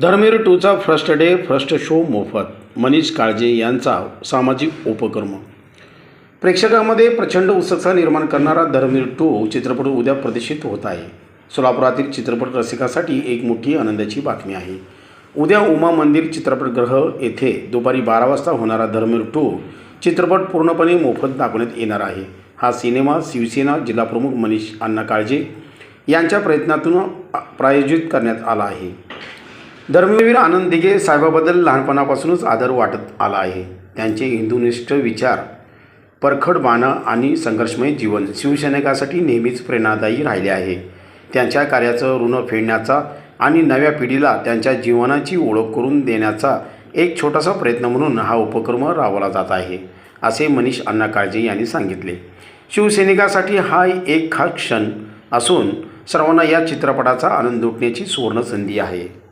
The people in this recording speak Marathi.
धर्मीर टूचा फर्स्ट डे फर्स्ट शो मोफत. मनीष काळजे यांचा सामाजिक उपक्रम. प्रेक्षकांमध्ये प्रचंड उत्सुकता निर्माण करणारा धर्मीर टू चित्रपट उद्या प्रदर्शित होत आहे. सोलापुरातील चित्रपट रसिकासाठी एक मोठी आनंदाची बातमी आहे. उद्या उमा मंदिर चित्रपटगृह येथे दुपारी बारा वाजता होणारा धर्मीर टू चित्रपट पूर्णपणे मोफत दाखवण्यात येणार आहे. हा सिनेमा शिवसेना जिल्हाप्रमुख मनीष अण्णा काळजे यांच्या प्रयत्नातून प्रायोजित करण्यात आला आहे. धर्मवीर आनंद दिघे साहेबाबद्दल लहानपणापासूनच आदर वाटत आला आहे. त्यांचे हिंदुनिष्ठ विचार परखड बाणं आणि संघर्षमय जीवन शिवसैनिकासाठी नेहमीच प्रेरणादायी राहिले आहे. त्यांच्या कार्याचं ऋण फेडण्याचा आणि नव्या पिढीला त्यांच्या जीवनाची ओळख करून देण्याचा एक छोटासा प्रयत्न म्हणून हा उपक्रम राबवला जात आहे असे मनीष अण्णा काळजे यांनी सांगितले. शिवसैनिकासाठी हा एक खास क्षण असून सर्वांना या चित्रपटाचा आनंद लुटण्याची सुवर्ण संधी आहे.